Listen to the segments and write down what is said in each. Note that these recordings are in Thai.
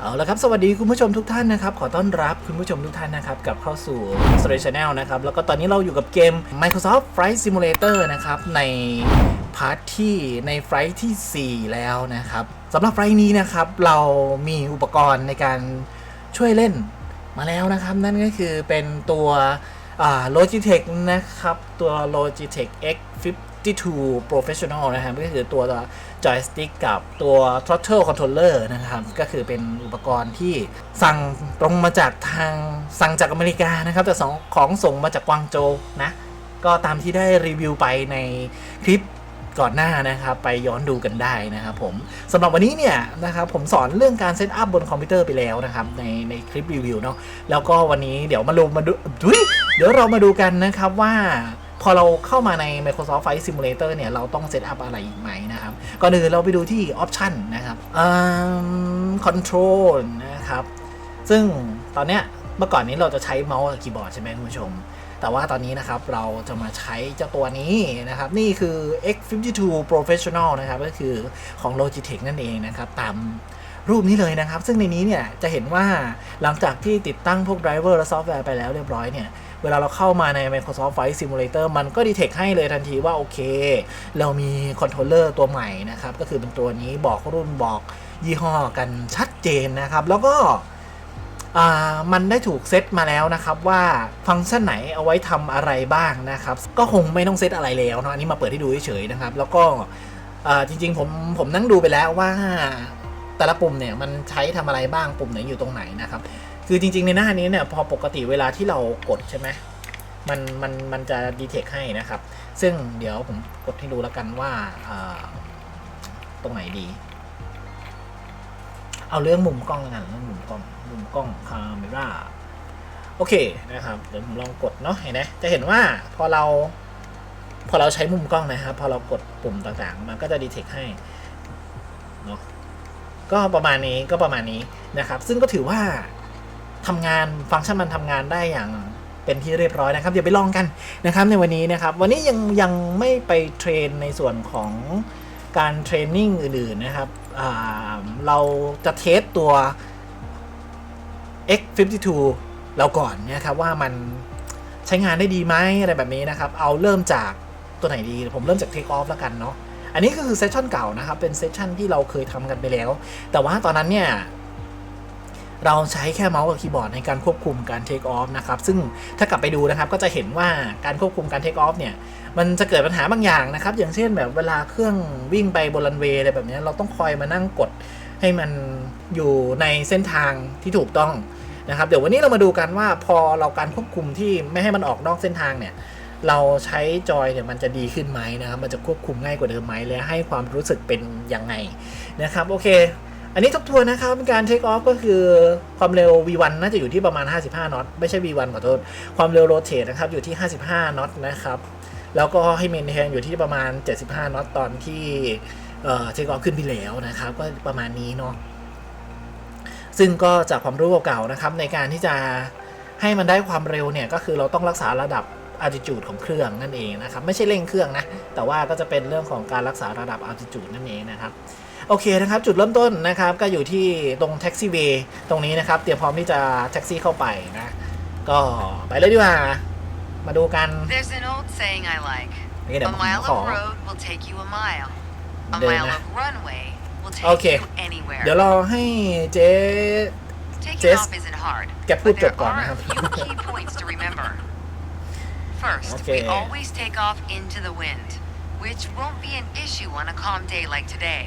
เอาละครับสวัสดีคุณผู้ชมทุกท่านนะครับ ขอต้อนรับคุณผู้ชมทุกท่านนะครับกับเข้าสู่ s t r a Channel นะครับ แล้วก็ตอนนี้เราอยู่กับเกม Microsoft Flight Simulator นะครับ ในพาร์ทที่ในไฟล์ที่ 4 แล้วนะครับสำหรับไฟล์นี้นะครับ เรามีอุปกรณ์ในการช่วยเล่นมาแล้วนะครับ นั่นก็คือเป็นตัว Logitech นะครับ ตัว Logitech X52 Professional นะครับก็คือตัวจอยสติ๊กกับตัว throttle controller นะครับ ก็คือเป็นอุปกรณ์ที่สั่งตรงมาจากทางสั่งจากอเมริกานะครับ แต่สองของส่งมาจากกวางโจวนะ ก็ตามที่ได้รีวิวไปในคลิปก่อนหน้านะครับ ไปย้อนดูกันได้นะครับผมสำหรับวันนี้เนี่ยนะครับผมสอนเรื่องการเซตอัพบนคอมพิวเตอร์ไปแล้วนะครับ ในในคลิปรีวิวเนาะแล้วก็วันนี้เดี๋ยวมาลงมาดูเดี๋ยวเรามาดูกันนะครับว่า พอเราเข้ามาใน Microsoft Flight Simulator เนี่ย เราต้องเซตอัพอะไรอีกไหมนะครับ ก่อนอื่นเราไปดูที่ Option นะครับอ Control นะครับ ซึ่งตอนเนี้ยเมื่อก่อนนี้เราจะใช้เมาส์กับคีย์บอร์ดใช่ไหมคุณผู้ชม แต่ว่าตอนนี้นะครับเราจะมาใช้เจ้าตัวนี้นะครับ นี่คือ X52 Professional นะครับ ก็คือของ Logitech นั่นเองนะครับ ตามรูปนี้เลยนะครับ ซึ่งในนี้เนี่ยจะเห็นว่าหลังจากที่ติดตั้งพวกไดรเวอร์และซอฟต์แวร์ไปแล้วเรียบร้อยเนี่ย เวลาเราเข้ามาใน Microsoft Flight Simulator มันก็ดีเทคให้เลยทันทีว่า โอเค เรามีคอนโทรลเลอร์ตัวใหม่นะครับ ก็คือเป็นตัวนี้บอกรุ่นบอกยี่ห้อกันชัดเจนนะครับ แล้วก็มันได้ถูกเซตมาแล้วนะครับว่าฟังก์ชันไหนเอาไว้ทำอะไรบ้างนะครับ ก็คงไม่ต้องเซตอะไรแล้วเนาะอันนี้มาเปิดให้ดูเฉยๆนะครับ แล้วก็จริงๆผมผมนั่งดูไปแล้วว่าแต่ละปุ่มเนี่ยมันใช้ทำอะไรบ้างปุ่มไหนอยู่ตรงไหนนะครับ คือจริง ๆ ในหน้านี้เนี่ยพอปกติเวลาที่เรากดใช่ไหมมันมันมันจะดีเทคให้นะครับ ซึ่งเดี๋ยวผมกดให้ดูแล้วกันว่าตรงไหนดี เอาเรื่องมุมกล้องแล้วกันเรื่องมุมกล้องมุมกล้องคาเมราโอเคนะครับเดี๋ยวผมลองกดเนาะเห็นไหมจะเห็นว่าพอเรา พอเราใช้มุมกล้องนะครับ พอเรากดปุ่มต่างๆ มันก็จะดีเทคให้เนาะก็ประมาณนี้ก็ประมาณนี้นะครับ ซึ่งก็ถือว่า ทำงานฟังก์ชันมันทำงานได้อย่างเป็นที่เรียบร้อยนะครับ เดี๋ยวไปลองกันนะครับในวันนี้นะครับ วันนี้ยังยังไม่ไปเทรนในส่วนของการเทรนนิ่งอื่นๆนะครับเราจะเทสตัว X52 เราก่อนนะครับว่ามันใช้งานได้ดีไหมอะไรแบบนี้นะครับ เอาเริ่มจากตัวไหนดี ผมเริ่มจาก Take Off แล้วกันเนาะอันนี้ก็คือเซสชันเก่านะครับ เป็นเซสชันที่เราเคยทำกันไปแล้ว แต่ว่าตอนนั้นเนี่ย เราใช้แค่เมาส์กับคีย์บอร์ดในการควบคุมการเทคออฟนะครับซึ่งถ้ากลับไปดูนะครับก็จะเห็นว่าการควบคุมการเทคออฟเนี่ยมันจะเกิดปัญหาบางอย่างนะครับ อย่างเช่นแบบเวลาเครื่องวิ่งไปบนรันเวย์อะไรแบบนี้เราต้องคอยมานั่งกดให้มันอยู่ในเส้นทางที่ถูกต้องนะครับ เดี๋ยววันนี้เรามาดูกันว่าพอเราการควบคุมที่ไม่ให้มันออกนอกเส้นทางเนี่ยเราใช้จอยเนี่ยมันจะดีขึ้นไหมนะครับ มันจะควบคุมง่ายกว่าเดิมไหมและให้ความรู้สึกเป็นยังไงนะครับ โอเค อันนี้ทบทวนนะครับการเทคออฟก็คือความเร็ว V1 น่าจะอยู่ที่ประมาณ 55น็อตไม่ใช่ V1 ขอโทษ ความเร็วโรเตทนะครับอยู่ที่ 55น็อตนะครับแล้วก็ให้เมนเทนอยู่ที่ประมาณ 75น็อตตอนที่เอ่อเทคออฟขึ้นไปแล้วนะครับ ก็ประมาณนี้เนาะซึ่งก็จากความรู้เก่าๆนะครับในการที่จะให้มันได้ความเร็วเนี่ยก็คือเราต้องรักษาระดับ altitude ของเครื่องนั่นเองนะครับ ไม่ใช่เร่งเครื่องนะ แต่ว่าก็จะเป็นเรื่องของการรักษาระดับ altitude นั่นเองนะครับ โอเคนะครับ จุดเริ่มต้นนะครับ ก็อยู่ที่ตรงแท็กซี่เวย์ตรงนี้นะครับ เตรียมพร้อมที่จะแท็กซี่เข้าไปนะ ก็ไปเลยดีกว่า มาดูกัน There's an old saying I like. นี่เดี๋ยว A ผม mile ขอ of road will take you a mile. A เดิน mile นะ of runway will take Okay. you anywhere. เดี๋ยวรอให้เจ๊ Taking Jess, off isn't hard, แกพูด but จ there บก่อน are นะครับ a few key points to remember. First, Okay. we always take off into the wind, which won't be an issue on a calm day like today.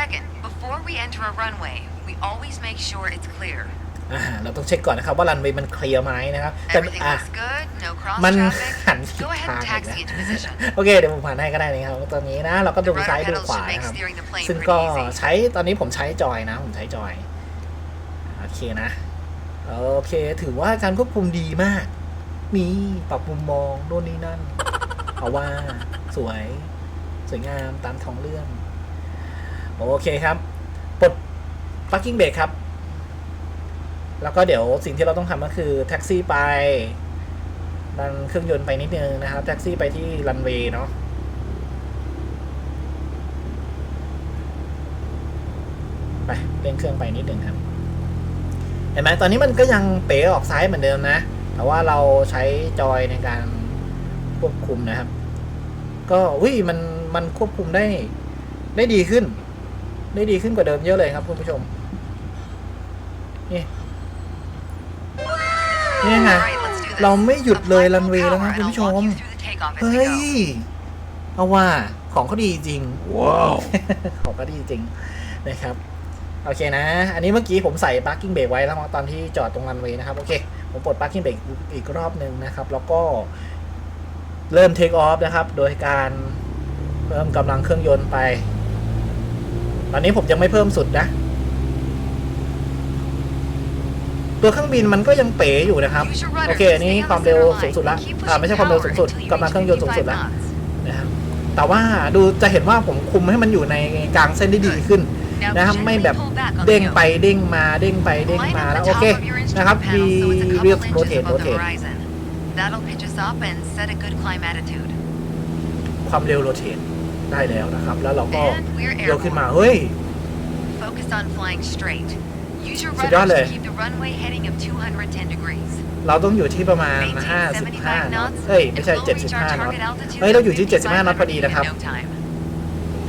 Second, before we enter a runway, we always make sure it's clear. อ่าเราต้องเช็คก่อนนะครับว่ารันเวย์มันเคลียร์ไหมนะครับ แต่ Everything อะ looks good, no cross มัน traffic. หันผิด Go ahead ทาง and อีก taxi นะ into position. โอเคเดี๋ยวผมผ่านให้ก็ได้นะครับตอนนี้นะ เราก็ดู The ซ้าย rudder ดู pedals ขวา should make นะครับ steering the plane ซึ่ง pretty ก็ easy. ใช้ตอนนี้ผมใช้จอยนะ ผมใช้จอย โอเคนะ โอเค ถือว่าการควบคุมดีมาก มีปรับมุมมองโน่นนี่นั่น เอาว่าสวย สวยงามตามท้องเรื่อง โอเคครับปลด parking brake ครับ แล้วก็เดี๋ยวสิ่งที่เราต้องทำก็คือแท็กซี่ไปดันเครื่องยนต์ไปนิดนึงนะครับ แท็กซี่ไปที่รันเวย์เนาะไปเร่งเครื่องไปนิดหนึ่งครับ เห็นไหมตอนนี้มันก็ยังเป๋ออกซ้ายเหมือนเดิมนะ แต่ว่าเราใช้จอยในการควบคุมนะครับ ก็อุ้ยมันมันควบคุมได้ได้ดีขึ้น ได้ดีขึ้นกว่าเดิมเยอะเลยครับคุณผู้ชม นี่ นี่ไง Alright, let's do this. เราไม่หยุดเลย Apply รัน full เวย์แล้วนะ power คุณ and ผู้ช I'll walk ม you through the takeoff as เฮ้ we ย go. เอาว่าของเขาดีจริง ว้าว ของก็ดีจริงนะครับ โอเคนะ อันนี้เมื่อกี้ผมใส่ parking brake ไว้แล้วตอนที่จอดตรงรันเวย์นะครับ โอเค ผมปลด parking brake อีกรอบหนึ่งนะครับ แล้วก็เริ่ม take off นะครับ โดยการเพิ่มกำลังเครื่องยนต์ไป ตอนนี้ผมยังไม่เพิ่มสุดนะ ตัวเครื่องบินมันก็ยังเป๋อยู่นะครับ Use your rudder โอเคอันนี้ to stay on ความ the เร็ว center สูง line สุดละ and keep อ่า pushing ไม่ใช่ความเร็ว power สูงสุด until you กำลัง reach เครื่องยนต์สูงสุด55ละ knots. นะครับแต่ว่าดูจะเห็นว่าผมคุมให้มันอยู่ในกลางเส้นได้ดีขึ้น Now นะครับ gently ไม่แบบ pull back on เด้ง the yoke. ไปเด้งมาเด้งไปเด้ง Line มา up แล้ว the โอ top เค of your นะครับ instrument วี panel so it's a เรีย couple โรเท inches ตโร above เท the ต horizon. That'll pitch us up and set a good climb attitude. ความเร็วโรเทต ได้แล้วนะครับ แล้วเราก็ And we're ยกขึ้นมา airborne. เฮ้ย Focus on flying straight. Use your สุดยอด rudders เลย to keep the runway heading of 210 degrees. เราต้องอยู่ที่ประมาณ Maintain 75 55น็อต knots เฮ้ย and ไม่ใช่ we'll reach our 75น็อต target altitude เฮ้ย เรา of อยู่ที่ 75น็อตพอ5,500ดี feet นะครับ in no time.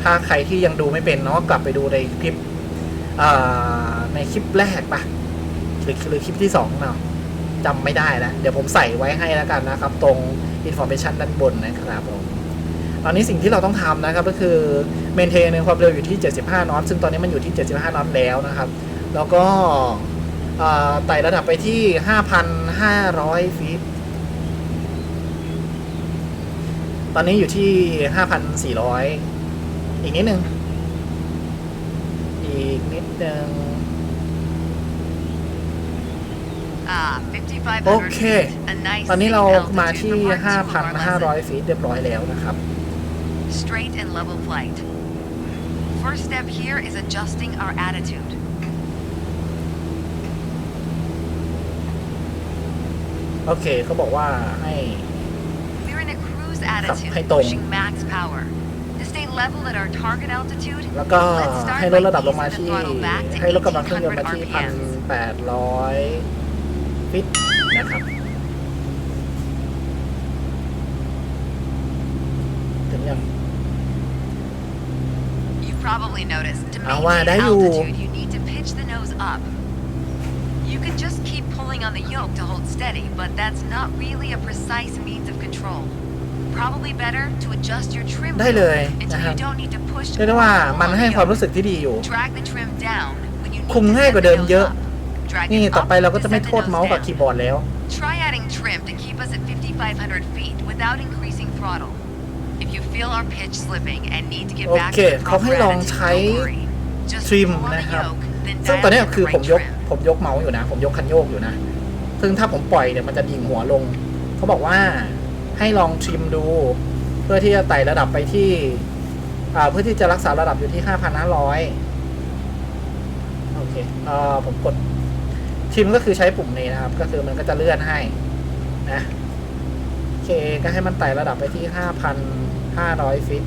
ถ้าใครที่ยังดูไม่เป็นเนาะ กลับไปดูในคลิปอ่าในคลิปแรกปะหรือหรือคลิปที่สองเนาะจำไม่ได้แล้ว เดี๋ยวผมใส่ไว้ให้แล้วกันนะครับ ตรง information ด้านบนนะครับผม ตอนนี้สิ่งที่เราต้องทำนะครับก็คือเมนเทนความเร็วอยู่ที่ 75น็อตซึ่งตอนนี้มันอยู่ที่ 75น็อตแล้วนะครับ แล้วก็อ่าไต่ระดับไปที่ 5,500 ฟีตตอนนี้อยู่ที่ 5,400 อีกนิดนึง อีกนิดนึง Ah, 5,500โอเค feet. A nice ตอนนี้เรา safe มา altitude ที่ for part two of our lesson. 5,500 ฟีตเรียบร้อยแล้วนะครับ Straight and level flight. First step here is adjusting our attitude. โอเคเขาบอกว่าให้ We're in a cruise ให้ attitude, ตรง pushing max power. To stay level at our target altitude, แล้วก็ let's start ให้ลด by ระดับลงมา easing the ที่ throttle back to ให้ลดกำลังเครื่องยนต์มา 1800 ที่ RPMs. 1,800 ฟิตนะครับ ถึงยัง You probably noticed to เอาว่า maintain ได้อยู่ altitude, you need to pitch the nose up. You can just keep pulling on the yoke to hold steady, but that's not really a precise means of control. Probably better to adjust your trim ได้เลย wheel นะ until ครับ you don't need to push เรียกได้ว่า or pull มัน on ให้ the ความ yoke. รู้สึกที่ดีอยู่ Drag the trim down when you need คุม to ง่าย set กว่า the เดิม nose เยอะ up. Drag นี่ it ต่อ up ไปเราก็ to จะไม่ set the โทษ nose เมาส์กับ down. คีย์บอร์ดแล้ว Try adding trim to keep us at 5,500 feet without increasing throttle. If you feel our pitch slipping and need to get back to โอเค the เขาให้ proper ลอง attitude, ใช้ don't worry. Just ทริม pull on the นะครับ yoke, then ซึ่ง dial ตอนนี้ in the คือผม right ยก trim. ผมยกเมาส์อยู่นะ ผมยกคันโยกอยู่นะ ซึ่งถ้าผมปล่อยเนี่ยมันจะดิ่งหัวลง เขาบอกว่าให้ลองทริมดู เพื่อที่จะไต่ระดับไปที่อ่าเพื่อที่จะรักษาระดับอยู่ที่ 5,500 โอเคเอ่อผมกดทริมก็คือใช้ปุ่มนี้นะครับ ก็คือมันก็จะเลื่อนให้นะ โอเค ก็ให้มันไต่ระดับไปที่ 5,500ฟิต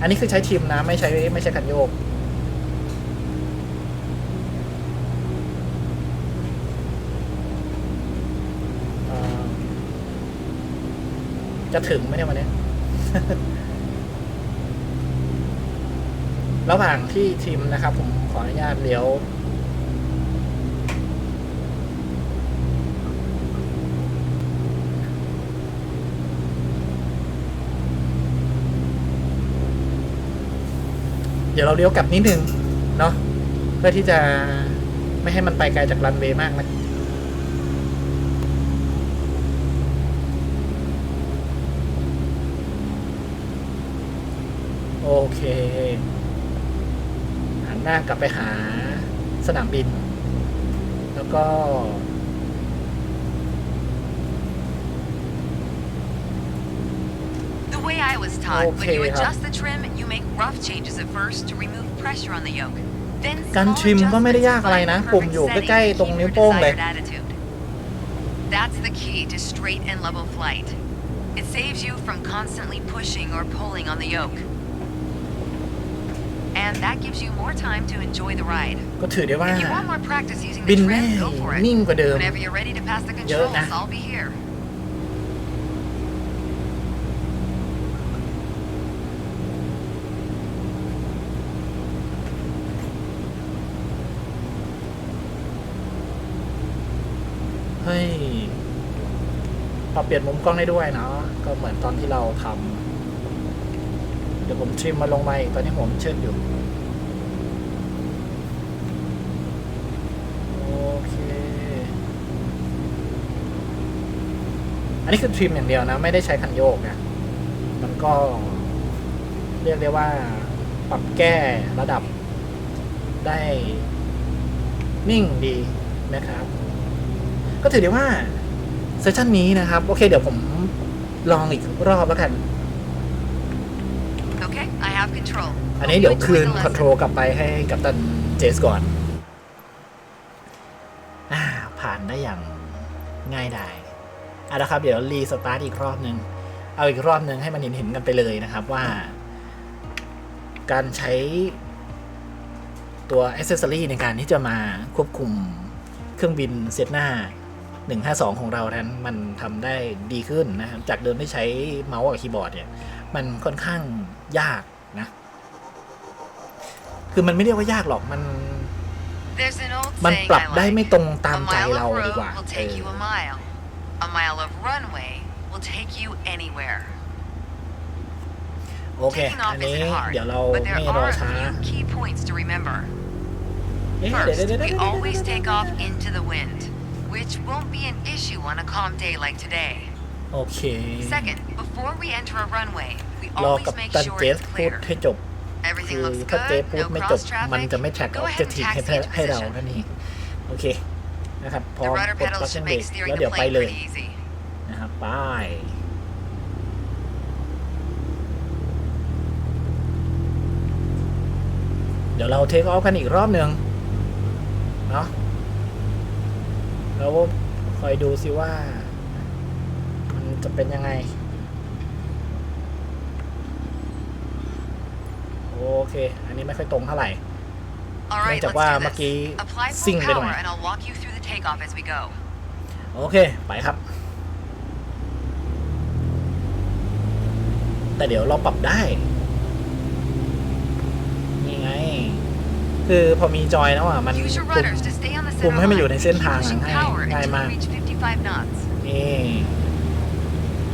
อันนี้คือใช้ทิมนะ ไม่ใช้ไม่ใช่คันโยก จะถึงไหมเนี่ยวันนี้ ระหว่างที่ทีมนะครับ ผมขออนุญาตเลี้ยว เดี๋ยวเราเลี้ยวกลับนิดนึงเนาะเพื่อที่จะไม่ให้มันไปไกลจากรันเวย์มากนะโอเคหันหน้ากลับไปหาสนามบิน แล้วก็ The way I was taught, when you Okay, huh. adjust the trim, you make rough changes at first to remove pressure on the yoke. Then การ small ทริมก็ไม่ได้ adjustments ยากอะไร find นะ the ปุ่ม perfect อยู่ setting ใกล้ to ๆ ตรง keep นิ้ว your โป้งเลย desired attitude. That's the key to straight and level flight. It saves you from constantly pushing or pulling on the yoke. and that gives you more time to enjoy the ride. ก็ถือได้ว่า If you want more practice using บิ the นแม่ trim, go for it. นิ่งกว่าเดิม Whenever you're ready to pass the เยอะ controls, นะ ปรับเปลี่ยนมุมกล้องได้ด้วยเนาะก็เหมือนตอนที่เราทำเดี๋ยวผมทริมมาลงมาอีกตอนนี้ผมเชิดอยู่โอเคอันนี้คือทริมอย่างเดียวนะ ไม่ได้ใช้คันโยกนะมันก็เรียกได้ว่าปรับแก้ระดับได้นิ่งดีนะครับ ก็ถือได้ว่า เซสชันนี้นะครับ โอเค เดี๋ยวผมลองอีกรอบแล้วกัน Okay, I have control. อันนี้ Hope เดี๋ยว you คืน enjoyed the คอนโทร lesson. ลกลับไปให้กับตันเจสก่อนอ่าผ่านได้อย่างง่ายดายเอาละครับ เดี๋ยวรีสตาร์ทอีกรอบหนึ่งเอาอีกรอบหนึ่งให้มันเห็นเห็นๆกันไปเลยนะครับว่า การใช้ตัว a อ c e s s o r y ในการที่จะมาควบคุมเครื่องบินเซตหน้า 152 ของเรานั้นมันทำได้ดีขึ้นนะครับจากเดิมที่ใช้เมาส์กับคีย์บอร์ดเนี่ยมันค่อนข้างยากนะ คือมันไม่เรียกว่ายากหรอกมัน There's an old มัน saying ปรับ I ได้ like. ไม่ตรงตาม A ใจ mile เรา of ดี road กว่า will เอ take อ you a mile. A mile of runway will take you anywhere. โอเค Taking อั off นนี้ isn't hard, เดี๋ยวเรา but there ไม่รอ are a ช้า few key points to remember. เอ๊ะเดี๋ยว First, เดี๋ยวเดี๋ยว we เดี๋ยว always take off into the wind, which won't be an issue on a calm day like today. โอเค Second, before we enter a runway, we รอ always กับ make ตัน sure เจส it's พูด clear. ให้จบ Everything คือ looks ถ้าเจส good, พูด no ไม่จบ cross มัน traffic. จะไม่แท็กอ Go อบ ahead เจ and ทีให้ taxi into ให้เรา position. ท่านนี้ โอเค นะครับพอ The rudder กด pedals คลัตเช should นเบร make ก steering แล้ว the เดี๋ยวไป plane เลย pretty easy. นะครับไป เดี๋ยวเราเทคออฟกันอีกรอบหนึ่งเนาะ แล้วคอยดูสิว่า มันจะเป็นยังไง โอเค อันนี้ไม่ค่อยตรงเท่าไหร่ All เนื่อง right, จาก let's ว่า do เมื่อ this. กี้ Apply ซิ่ง full ไปหน่อย power, and I'll walk you through the takeoff as we go. โอเค ไปครับ แต่เดี๋ยวเราปรับได้ นี่ไง คือพอมีจอยแล้วอะ มัน Use your คุม rudders to stay on the คุม center ให้มันอยู่ line ใน and เส้น keep ทาง pushing ให้ power ง่าย until มาก we reach 55 knots. นี่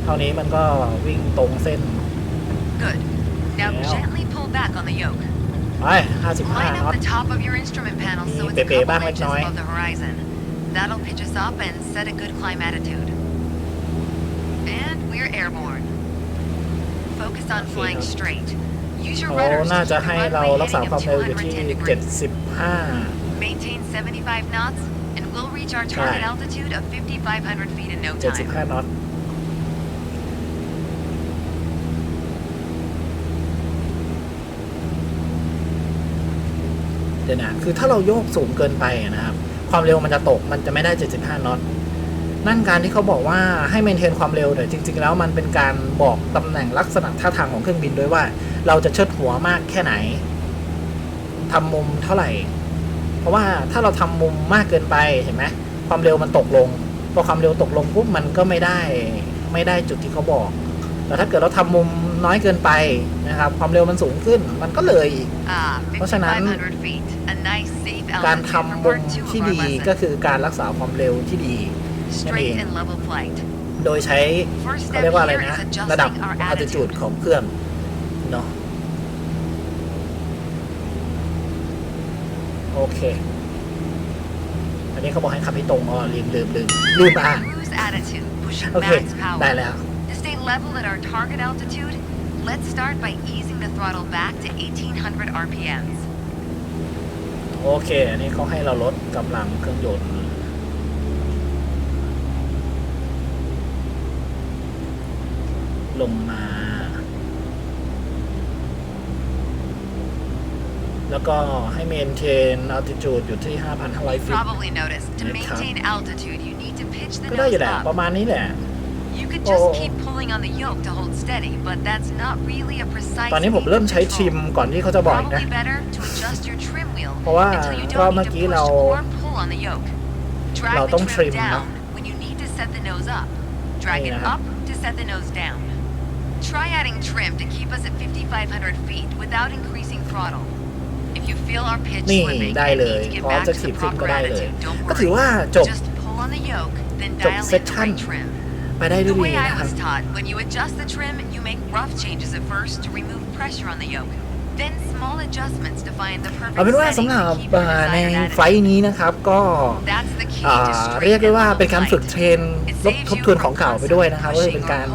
เท่านี้มันก็วิ่งตรงเส้น Good. Now Yeah. gently pull back on the yoke. ไป55 Line น็อ up ต the top of your instrument panel so Ni it's a pepe couple bang inches nói. above the horizon. That'll pitch us up and set a good climb attitude. And we're airborne. Focus on Okay, flying now- straight. Use your เขา rudders น่า to จะ keep the ให้เรา runway รักษา heading ความ of เร็วอยู่ที่210 degrees. 75 Maintain 75 knots, and we'll reach our target Right. altitude of 5,500 feet in no time. 75น็อตเดี๋ยวนะคือถ้าเราโยกสูงเกินไปอะนะครับ ความเร็วมันจะตกมันจะไม่ได้ 75น็อตนั่นการที่เขาบอกว่าให้เมนเทนความเร็วแต่จริง ๆ แล้วมันเป็นการบอกตำแหน่งลักษณะท่าทางของเครื่องบินด้วยว่า เราจะเชิดหัวมากแค่ไหนทำมุมเท่าไหร่ เพราะว่าถ้าเราทำมุมมากเกินไปเห็นไหมความเร็วมันตกลงพอความเร็วตกลงปุ๊บมันก็ไม่ได้ไม่ได้จุดที่เขาบอก แต่ถ้าเกิดเราทำมุมน้อยเกินไปนะครับความเร็วมันสูงขึ้นมันก็เลยอีก Ah, เพราะฉะนั้น5,500 feet. A nice safe การ altitude ทำ for มุม part two ที่ of our ดีก็ lesson. คือการรักษาความเร็วที่ดี Straight and level flight. โดยใช้ First เขา step เรียกว่าอะไร here นะ is ระดับ adjusting our altitude attitude. ของเครื่อง เนาะโอเค อันนี้เขาบอกให้ขับให้ตรงอ๋อลืมลืมลืมลืมอ่าน Cruise attitude, pushing โอเค max ได้ power. แล้ว To stay level at our target altitude, let's start by easing the throttle back to 1800 RPMs. โอเค อันนี้เขาให้เราลดกำลังเครื่องยนต์ ลงมา แล้วก็ให้เมนเทน altitude อยู่ที่ 5,500ฟิต Probably noticed, to Good maintain altitude, you need to pitch the ก็ได้อยู่ nose แหละ up. ประมาณนี้แหละ You could just Oh. keep pulling on the yoke to hold steady, but that's not really a precise ตอนนี้ผม speed เริ่ม of ใช้ชิม control. ก่อนที่เขาจะบอกอีกนะ Probably better to adjust your trim wheel เพราะว่า until you รอบ don't เมื่อ need to กี้ push เรา or pull on the yoke. Drag เรา the ต้อง trim trim เนอะ down when you need to set the nose up. Drag it Yeah. up to set the nose down. Try adding trim to keep us at 5,500 feet without increasing throttle. นี่ slipping ได้ and เลย need to get พร้อม back จะ to ถี the บขึ้นก็ proper ได้เลย attitude, don't ก็ถือ worry. ว่าจบ Just pull on the yoke, then จบ dial เซ in ส the ชั่น right trim. ไปได้ด้ว The ยดี way I นะครับ was taught, when you adjust the trim, you make rough changes at first to remove pressure on the yoke. Then small adjustments to find the perfect เอาเป็นว่า setting สำหรับ to keep your อ่าใน desired ไฟ attitude. ล์นี้นะครับก็ That's the key อ่า to straight เรียกได้ว่า and เป็นการ level ฝึก flight. เทรนลดทบทวนของเก่าไปด้วยนะครับก็คือเป็นการ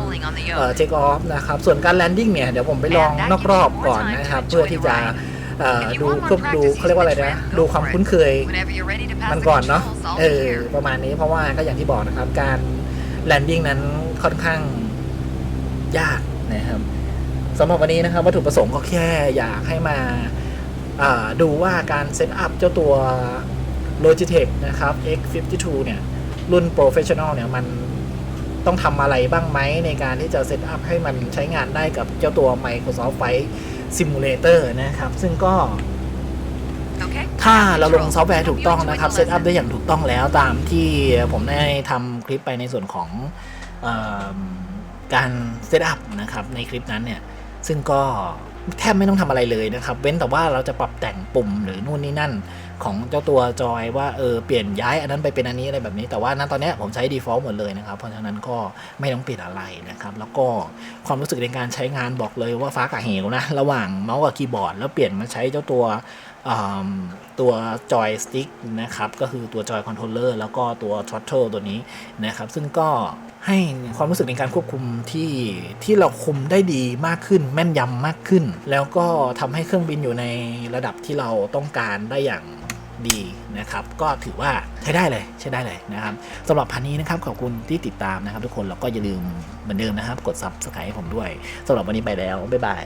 เทคออฟนะครับ ส่วนการแลนดิ้งเนี่ย เดี๋ยวผมไปลองนอกรอบก่อนนะครับ เพื่อที่จะเอ่อ If you ดู want more ควบดูเขาเรียกว่าอะไรนะดูความคุ้นเคยมันก่อนเนาะเออประมาณนี้เพราะว่าก็อย่างที่บอกนะครับ การแลนดิ้งนั้นค่อนข้างยากนะครับสำหรับวันนี้นะครับวัตถุประสงค์ก็แค่อยากให้มาอ่าดูว่าการเซตอัพเจ้าตัว Logitech นะครับ X52 เนี่ย รุ่น Professional เนี่ย มันต้องทำอะไรบ้างไหมในการที่จะเซตอัพให้มันใช้งานได้กับเจ้าตัว Microsoft Flight Simulator นะครับ ซึ่งก็ Okay. ถ้า Now เราลง controls. ซอฟต์แวร์ Hope ถูก you ต้อง enjoyed นะครับ the เซตอัพ lesson. ได้อย่างถูกต้องแล้วตามที่ผมได้ทำคลิปไปในส่วนของเออการเซตอัพนะครับในคลิปนั้นเนี่ย ซึ่งก็แทบไม่ต้องทำอะไรเลยนะครับ เว้นแต่ว่าเราจะปรับแต่งปุ่มหรือนู่นนี่นั่น ของเจ้าตัวจอยว่าเออเปลี่ยนย้ายอันนั้นไปเป็นอันนี้อะไรแบบนี้ แต่ว่าณตอนนี้ผมใช้ default หมดเลยนะครับ เพราะฉะนั้นก็ไม่ต้องเปลี่ยนอะไรนะครับ แล้วก็ความรู้สึกในการใช้งานบอกเลยว่าฟ้ากับเหวนะระหว่างเมาส์กับคีย์บอร์ดแล้วเปลี่ยนมาใช้เจ้าตัวตัวจอยสติ๊กนะครับก็คือตัวจอยคอนโทรลเลอร์แล้วก็ตัว throttle ตัวนี้นะครับ ซึ่งก็ให้ความรู้สึกในการควบคุมที่ที่เราคุมได้ดีมากขึ้น แม่นยำมากขึ้น แล้วก็ทำให้เครื่องบินอยู่ในระดับที่เราต้องการได้อย่าง ดีนะครับ ก็ถือว่าใช้ได้เลยใช้ได้เลยนะครับสำหรับพันนี้นะครับขอบคุณที่ติดตามนะครับ ทุกคนแล้วก็อย่าลืมเหมือนเดิมนะครับ กด subscribe ให้ผมด้วยสำหรับวันนี้ไปแล้วบ๊ายบาย